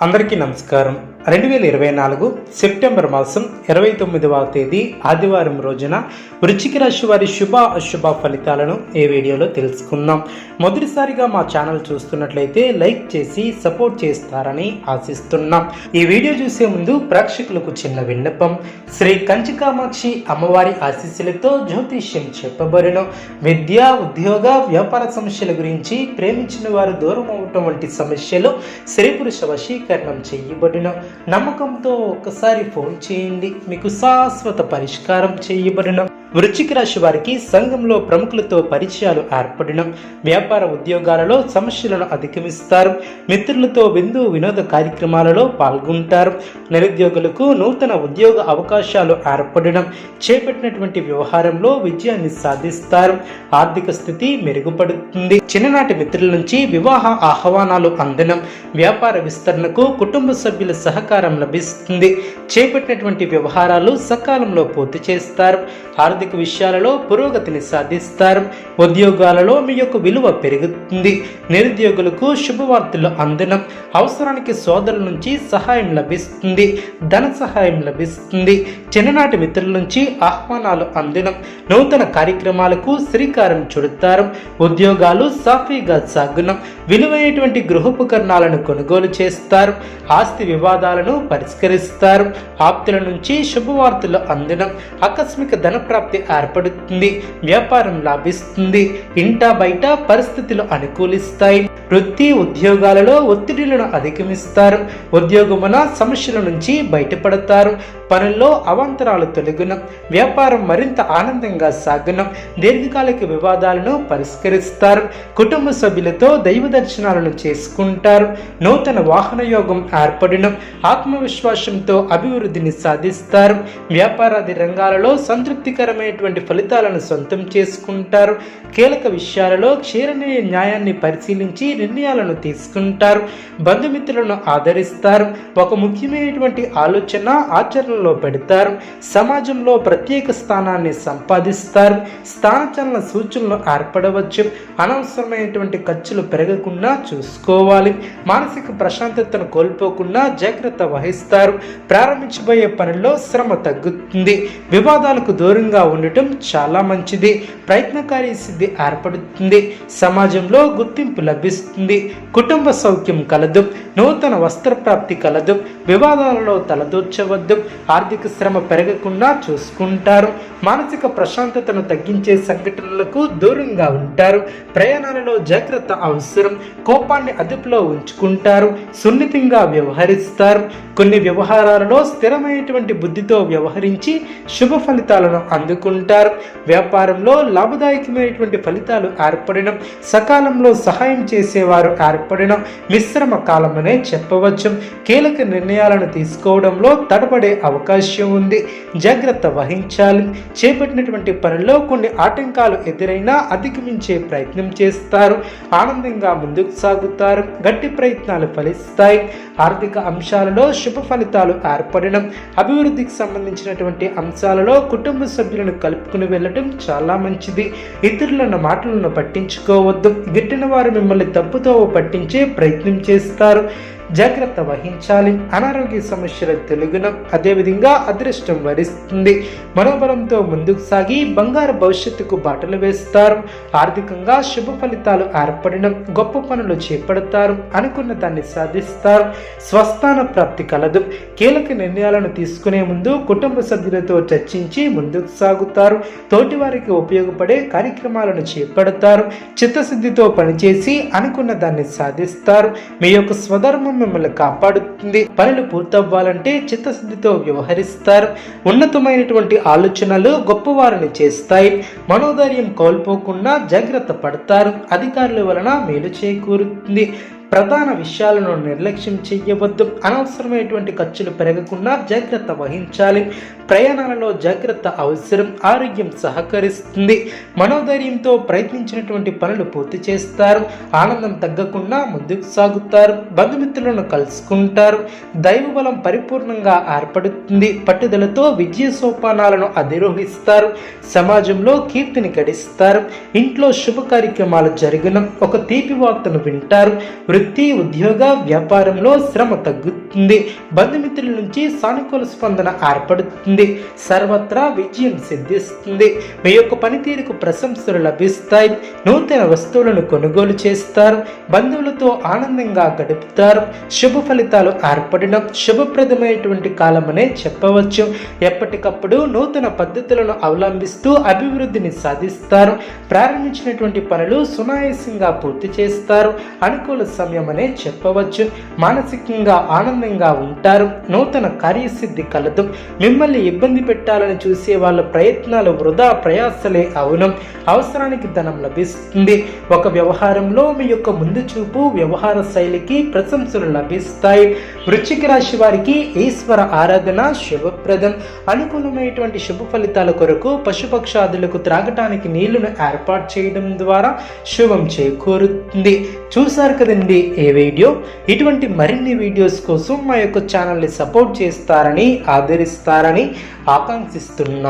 అందరికీ నమస్కారం. రెండు వేల ఇరవై నాలుగు సెప్టెంబర్ మాసం ఇరవై తొమ్మిదవ తేదీ ఆదివారం రోజున వృశ్చిక రాశి వారి శుభ అశుభ ఫలితాలను ఈ వీడియోలో తెలుసుకుందాం. మొదటిసారిగా మా ఛానల్ చూస్తున్నట్లయితే లైక్ చేసి సపోర్ట్ చేస్తారని ఆశిస్తున్నాం. ఈ వీడియో చూసే ముందు ప్రేక్షకులకు చిన్న విన్నపం. శ్రీ కంచికామాక్షి అమ్మవారి ఆశీస్సులతో జ్యోతిష్యం చెప్పబడిన. విద్య ఉద్యోగ వ్యాపార సమస్యల గురించి ప్రేమించిన వారు దూరం అవటం వంటి సమస్యలు స్త్రీ పురుష వశీకరణం చేయబడిన. నమ్మకంతో ఒక్కసారి ఫోన్ చేయండి. మీకు శాశ్వత పరిష్కారం చేయబడిన. వృశ్చిక రాశి వారికి సంఘంలో ప్రముఖులతో పరిచయాలు ఏర్పడిన వ్యాపార ఉద్యోగాలలో సమస్యలను అధిగమిస్తారు. మిత్రులతో విందు వినోద కార్యక్రమాలలో పాల్గొంటారు. నిరుద్యోగులకు నూతన ఉద్యోగ అవకాశాలు ఏర్పడడం చేపట్టినటువంటి వ్యవహారంలో విజయాన్ని సాధిస్తారు. ఆర్థిక స్థితి మెరుగుపడుతుంది. చిన్ననాటి మిత్రుల నుంచి వివాహ ఆహ్వానాలు అందడం వ్యాపార విస్తరణకు కుటుంబ సభ్యుల సహకారం లభిస్తుంది. చేపట్టినటువంటి వ్యవహారాలు సకాలంలో పూర్తి చేస్తారు. ఆర్థిక విషయాలలో పురోగతిని సాధిస్తారు. ఉద్యోగాలలో మీ యొక్క విలువ పెరుగుతుంది. నిరుద్యోగులకు శుభవార్తలు అందడం అవసరానికి సోదరుల నుంచి సహాయం లభిస్తుంది. ధన సహాయం లభిస్తుంది. చిన్ననాటి మిత్రుల నుంచి ఆహ్వానాలు అందడం నూతన కార్యక్రమాలకు శ్రీకారం చుడతారు. ఉద్యోగాలు సాఫీగా సాగునం విలువైనటువంటి గృహోపకరణాలను కొనుగోలు చేస్తారు. ఆస్తి వివాదాలను పరిష్కరిస్తారు. ఆప్తుల నుంచి శుభవార్తలు అందడం ఆకస్మిక ధన ప్రాప్తి ఏర్పడుతుంది వ్యాపారం లాభిస్తుంది ఇంటా బయట పరిస్థితులు అనుకూలిస్తాయి. వృత్తి ఉద్యోగాలలో ఒత్తిడిలను అధిగమిస్తారు. ఉద్యోగమున సమస్యల నుంచి బయటపడతారు. పనుల్లో అవాంతరాలు తొలగునం. వ్యాపారం మరింత ఆనందంగా సాగునం. దీర్ఘకాలిక వివాదాలను పరిష్కరిస్తారు. కుటుంబ సభ్యులతో దైవ దర్శనాలను చేసుకుంటారు. నూతన వాహన యోగం ఏర్పడిన. ఆత్మవిశ్వాసంతో అభివృద్ధిని సాధిస్తారు. వ్యాపారాది రంగాలలో సంతృప్తికరమైనటువంటి ఫలితాలను సొంతం చేసుకుంటారు. కీలక విషయాలలో క్షీరనీయ న్యాయాన్ని పరిశీలించి నిర్ణయాలను తీసుకుంటారు బంధుమిత్రులను ఆదరిస్తారు ఒక ముఖ్యమైనటువంటి ఆలోచన ఆచరణలో పెడతారు సమాజంలో ప్రత్యేక స్థానాన్ని సంపాదిస్తారు స్థానచలన సూచనలు ఏర్పడవచ్చు అనవసరమైనటువంటి ఖర్చులు పెరగకుండా చూసుకోవాలి మానసిక ప్రశాంతతను కోల్పోకుండా జాగ్రత్త వహిస్తారు ప్రారంభించబోయే పనిలో శ్రమ తగ్గుతుంది వివాదాలకు దూరంగా ఉండటం చాలా మంచిది ప్రయత్నకారి సిద్ధి ఏర్పడుతుంది సమాజంలో గుర్తింపు లభిస్తుంది. కుటుంబ సౌఖ్యం కలదు నూతన వస్త్ర ప్రాప్తి కలదు వివాదాలలో తలదూర్చవద్దు ఆర్థిక శ్రమ పెరగకుండా చూసుకుంటారు మానసిక ప్రశాంతతను తగ్గించే సంఘటనలకు దూరంగా ఉంటారు ప్రయాణాలలో జాగ్రత్త అవసరం కోపాన్ని అదుపులో ఉంచుకుంటారు సున్నితంగా వ్యవహరిస్తారు కొన్ని వ్యవహారాలలో స్థిరమైనటువంటి బుద్ధితో వ్యవహరించి శుభ ఫలితాలను అందుకుంటారు వ్యాపారంలో లాభదాయకమైనటువంటి ఫలితాలు ఏర్పడడం సకాలంలో సహాయం చేసి చేసేవారు ఏర్పడడం మిశ్రమ కాలమనే చెప్పవచ్చు. కీలక నిర్ణయాలను తీసుకోవడంలో తడబడే అవకాశం ఉంది. జాగ్రత్త వహించాలి. చేపట్టినటువంటి పనిలో కొన్ని ఆటంకాలు ఎదురైనా అధిగమించే ప్రయత్నం చేస్తారు. ఆనందంగా ముందుకు సాగుతారు. గట్టి ప్రయత్నాలు ఫలిస్తాయి. ఆర్థిక అంశాలలో శుభ ఫలితాలు ఏర్పడడం అభివృద్ధికి సంబంధించినటువంటి అంశాలలో కుటుంబ సభ్యులను కలుపుకుని వెళ్ళటం చాలా మంచిది. ఇతరులను మాటలను పట్టించుకోవద్దు. గిట్టిన వారు మిమ్మల్ని తప్పుతో పట్టించే ప్రయత్నం చేస్తారు. జాగ్రత్త వహించాలి. అనారోగ్య సమస్యల తెలుగునం అదేవిధంగా అదృష్టం వరిస్తుంది. మనోబలంతో ముందుకు సాగి బంగారు భవిష్యత్తుకు బాటలు వేస్తారు. ఆర్థికంగా శుభ ఫలితాలు ఏర్పడడం గొప్ప పనులు చేపడతారు అనుకున్న దాన్ని సాధిస్తారు. స్వస్థాన ప్రాప్తి కలదు. కీలక నిర్ణయాలను తీసుకునే ముందు కుటుంబ సభ్యులతో చర్చించి ముందుకు సాగుతారు. తోటివారికి ఉపయోగపడే కార్యక్రమాలను చేపడతారు. చిత్తశుద్ధితో పనిచేసి అనుకున్న దాన్ని సాధిస్తారు. మీ యొక్క స్వధర్మం మిమ్మల్ని కాపాడుతుంది. పనులు పూర్తవ్వాలంటే చిత్తశుద్ధితో వ్యవహరిస్తారు. ఉన్నతమైనటువంటి ఆలోచనలు గొప్పవారిని చేస్తాయి. మనోధైర్యం కోల్పోకుండా జాగ్రత్త పడతారు. అధికారుల వలన మేలు చేకూరుతుంది. ప్రధాన విషయాలను నిర్లక్ష్యం చేయవద్దు అనవసరమైనటువంటి ఖర్చులు పెరగకుండా జాగ్రత్త వహించాలి. ప్రయాణాలలో జాగ్రత్త అవసరం. ఆరోగ్యం సహకరిస్తుంది. మనోధైర్యంతో ప్రయత్నించినటువంటి పనులు పూర్తి చేస్తారు. ఆనందం తగ్గకుండా ముందుకు సాగుతారు. బంధుమిత్రులను కలుసుకుంటారు. దైవబలం పరిపూర్ణంగా ఏర్పడుతుంది. పట్టుదలతో విజయ సోపానాలను అధిరోహిస్తారు. సమాజంలో కీర్తిని గడిస్తారు. ఇంట్లో శుభ కార్యక్రమాలు జరిగిన ఒక తీపి వార్తను వింటారు. వృత్తి ఉద్యోగ వ్యాపారంలో శ్రమ తగ్గుతుంది. బంధుమిత్రుల నుంచి సానుకూల స్పందన ఏర్పడుతుంది. సర్వత్రా విజయం సిద్ధిస్తుంది. మీ యొక్క పనితీరుకు ప్రశంసలు లభిస్తాయి. నూతన వస్తువులను కొనుగోలు చేస్తారు. బంధువులతో ఆనందంగా గడుపుతారు. శుభ ఫలితాలు ఏర్పడడం శుభప్రదమైనటువంటి కాలమనే చెప్పవచ్చు. ఎప్పటికప్పుడు నూతన పద్ధతులను అవలంబిస్తూ అభివృద్ధిని సాధిస్తారు. ప్రారంభించినటువంటి పనులు సునాయాసంగా పూర్తి చేస్తారు. అనుకూల సమయం అనే చెప్పవచ్చు. మానసికంగా ఆనందంగా ఉంటారు. నూతన కార్యసిద్ధి కలదు. మిమ్మల్ని ఇబ్బంది పెట్టాలని చూసే వాళ్ళ ప్రయత్నాలు వృధా ప్రయాసలే అవును. అవసరానికి ధనం లభిస్తుంది. ఒక వ్యవహారంలో మీ యొక్క ముందు చూపు వ్యవహార శైలికి ప్రశంసలు లభిస్తాయి. వృశ్చిక రాశి వారికి ఈశ్వర ఆరాధన శుభప్రదం. అనుకూలమైనటువంటి శుభ ఫలితాల కొరకు పశుపక్షాదులకు త్రాగటానికి నీళ్ళను ఏర్పాటు చేయడం ద్వారా శుభం చేకూరుతుంది. చూశారు కదండి? ఏ వీడియో. ఇటువంటి మరిన్ని వీడియోస్ కోసం మా యొక్క ఛానల్ని సపోర్ట్ చేస్తారని ఆదరిస్తారని ఆకాంక్షిస్తున్నాను.